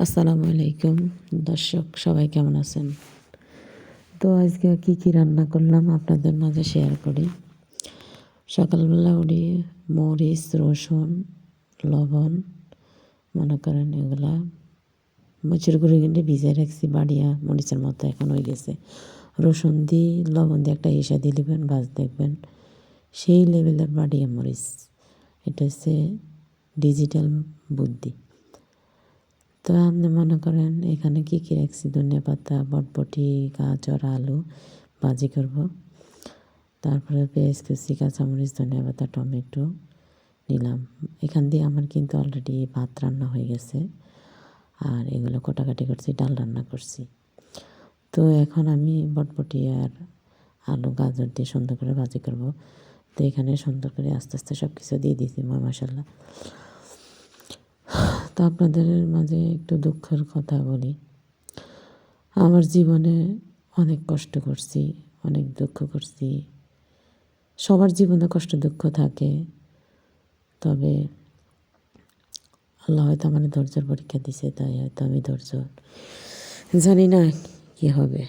আসসালামু আলাইকুম। দর্শক, সবাই কেমন আছেন? তো আজকে কি কি রান্না করলাম আপনাদের মাঝে শেয়ার করি। সকালবেলা উঠি মরিচ, রসুন, লবণ, মনে করেন এগুলা। মরিচের গুঁড়ো কিন্তু ভিজে রাখছি, বাড়িয়া মরিচের মতো এখন হয়ে গেছে। রসুন দিয়ে, লবণ দিয়ে একটা হিসা দিয়ে দিবেন ভাজ দেখবেন সেই লেভেলের বাড়িয়া মরিচ। এটা হচ্ছে ডিজিটাল বুদ্ধি। তো আপনি মনে করেন, এখানে কী কী রাখছি? ধনিয়া পাতা, বটবটি, গাজর, আলু ভাজি করব। তারপরে পেঁয়াজ কুচি, কাঁচামরিচ, ধনিয়া পাতা, টমেটো নিলাম। এখান দিয়ে আমার কিন্তু অলরেডি ভাত রান্না হয়ে গেছে। আর এগুলো কোটাকাটি করছি, ডাল রান্না করছি। তো এখন আমি বটবটি আর আলু, গাজর দিয়ে সুন্দর করে ভাজি করব। তো এখানে সুন্দর করে আস্তে আস্তে সব কিছু দিয়ে দিয়েছি মা মশলা তো আপনাদের মাঝে একটু দুঃখের কথা বলি। আমার জীবনে অনেক কষ্ট করছি, অনেক দুঃখ করছি। সবার জীবনে কষ্ট দুঃখ থাকে, তবে আল্লাহ হয়তো আমার ধৈর্যের পরীক্ষা দিছে, তাই হয়তো আমি ধৈর্য জানি না কি হবে।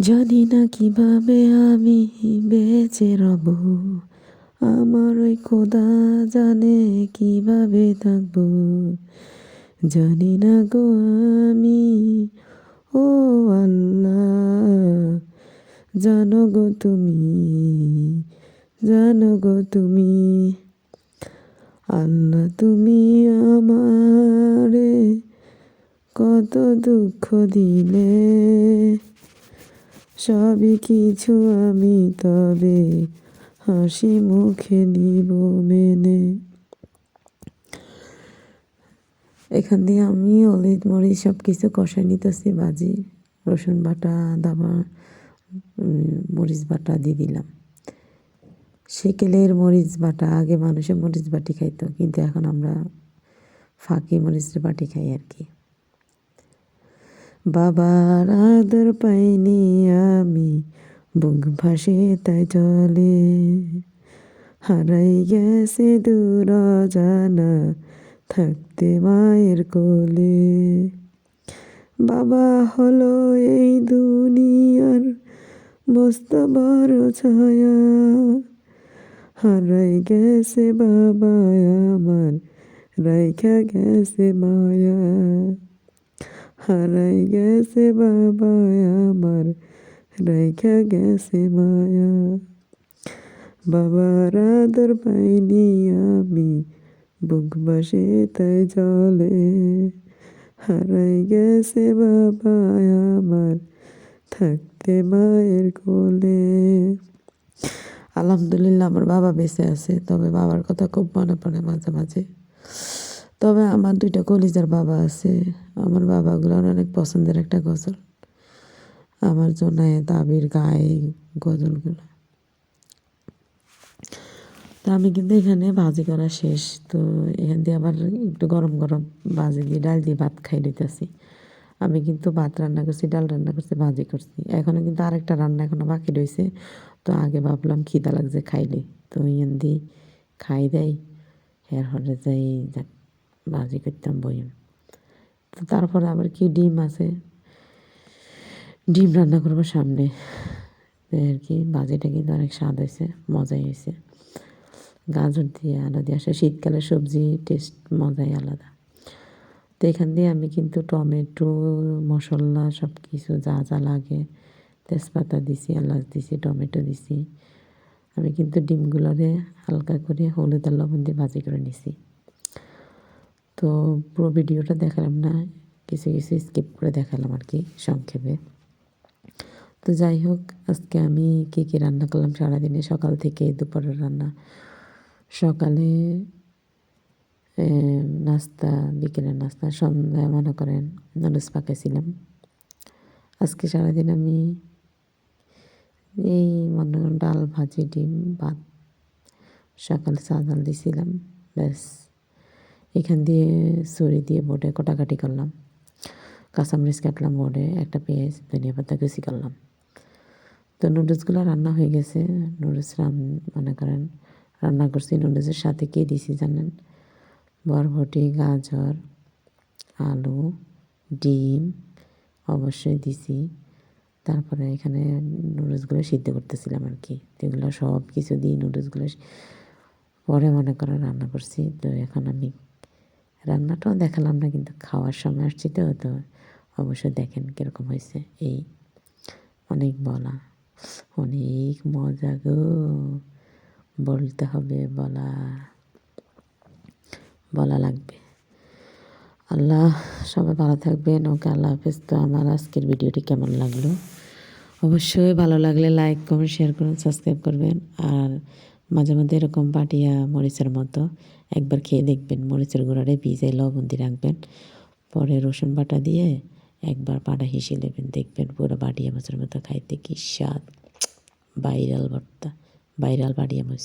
জানি না কীভাবে আমি বেঁচে রব আমার ওই খোদা জানে কীভাবে থাকব। জানি না গো আমি, ও আল্লাহ। জানো গো তুমি, জানো গো তুমি, আল্লাহ তুমি আমারে কত দুঃখ দিলে। সবই কিছু আমি তবে হাসি মুখে নিব মেনে। এখান দিয়ে আমি হলুদ মরিচ সব কিছু কষাই নিতেছি, ভাজি, রসুন বাটা, দাবা মরিচ বাটা দিয়ে দিলাম। সেকেলের মরিচ বাটা, আগে মানুষে মরিচ বাটি খাইতো, কিন্তু এখন আমরা ফাঁকি মরিচের বাটি খাই আর কি। বাবার আদর পাইনি আমি বুক ভাসে তাই চলে হারাই গেছে দূর জানা থাকতে মায়ের কোলে। বাবা হলো এই দুনিয়ার মস্ত বড় ছায়া। হারাই গেছে বাবা আমার, রাইখা গেছে মায়া। হারাই গেছে বাবা আমার রাইখা গেছে মায়া বাবার আদর পাইনি আমি বুক বাসে তাই জলে হারাই গেছে বাবা আমার থাকতে মায়ের কোলে আলহামদুলিল্লাহ আমার বাবা বেঁচে আছে তবে বাবার কথা খুব মনে পড়ে মাঝে মাঝে তবে আমার দুইটা কলিজার বাবা আছে আমার বাবাগুলোর অনেক পছন্দের একটা গজল আমার জন্য দাবির গায়ে গজলগুলো তো আমি কিন্তু এখানে ভাজি করা শেষ। তো এখান দিয়ে আবার একটু গরম গরম ভাজি দিয়ে ডাল দিয়ে ভাত খাই নিতেছি আমি কিন্তু ভাত রান্না করছি, ডাল রান্না করছি ভাজি করছি। এখনও কিন্তু আরেকটা রান্না এখনও বাকি রয়েছে তো আগে ভাবলাম খিদা লাগছে খাইলে। তো ইয়ান দিয়ে খাই দেয় এরপরে যাই যাক ভাজি করতাম বইম তো তারপরে আবার কি ডিম আছে? ডিম রান্না করব সামনে। আর কি ভাজিটা কিন্তু অনেক স্বাদ হয়েছে, মজাই হয়েছে। গাজর দিয়ে আলু দিয়ে আসে শীতকালে সবজি টেস্ট মজাই আলাদা। তো এখান দিয়ে আমি কিন্তু টমেটো, মশলা সব কিছু যা যা লাগে, তেজপাতা দিছি, এলাচ দিছি, টমেটো দিছি। আমি কিন্তু ডিমগুলোরে হালকা করে হলুদ আর লবণ দিয়ে ভাজি করে নিছি। তো পুরো ভিডিওটা দেখালাম না, কিছু কিছু স্কিপ করে দেখালাম আর কি সংক্ষেপে। তো যাই হোক আজকে আমি কী কী রান্না করলাম সারাদিনে? সকাল থেকে দুপুরের রান্না। সকালে নাস্তা, বিকেলের নাস্তা, সন্ধ্যায় মনে করেন নুডলস পাকাইছিলাম। আজকে সারাদিন আমি এই মনে করেন ডাল ভাজি, ডিম, ভাত, সকালে চা, ডাল দিছিলাম, ব্যাস। এখান দিয়ে ছুরি দিয়ে বোর্ডে কোটাকাটি করলাম। কাঁচামরিচ কাটলাম বোর্ডে একটা পেঁয়াজ, ধনিয়া পাতা কুচি করলাম। তো নুডলসগুলো রান্না হয়ে গেছে। নুডলস রান, মনে করেন, রান্না করছি নুডলসের সাথে কে দিছি জানেন? বরবটি, গাজর, আলু, ডিম অবশ্যই দিছি। তারপরে এখানে নুডলসগুলো সিদ্ধ করতেছিলাম আর কি। এগুলো সব কিছু দিয়ে নুডলসগুলো পরে মনে করে রান্না করছি। তো এখন আমি রান্নাটাও দেখালাম না, কিন্তু খাওয়ার সময় আসছি তো তো অবশ্যই দেখেন কীরকম হয়েছে। এই অনেক বলা। অনেক মজা গো। বলতে হবে, বলা বলা লাগবে। আল্লাহ, সবাই ভালো থাকবেন। ওকে আল্লাহ হাফেজ। তো আমার আজকের ভিডিওটি কেমন লাগল? অবশ্যই ভালো লাগলে লাইক, কমেন্ট, শেয়ার করুন, সাবস্ক্রাইব করবেন। আর মাঝে মধ্যে এরকম পাটিয়া মরিচের মতো একবার খেয়ে দেখবেন। মরিচের গুঁড়ারে ভিজে লবণ দিয়ে রাখবেন। পরে রসুন বাটা দিয়ে একবার পাটা হেসে নেবেন, দেখবেন পুরো বাটিয়া মাছের মতো খাইতে কি স্বাদ। বাইরাল ভর্তা, ভাইরাল বাটিয়া মাছ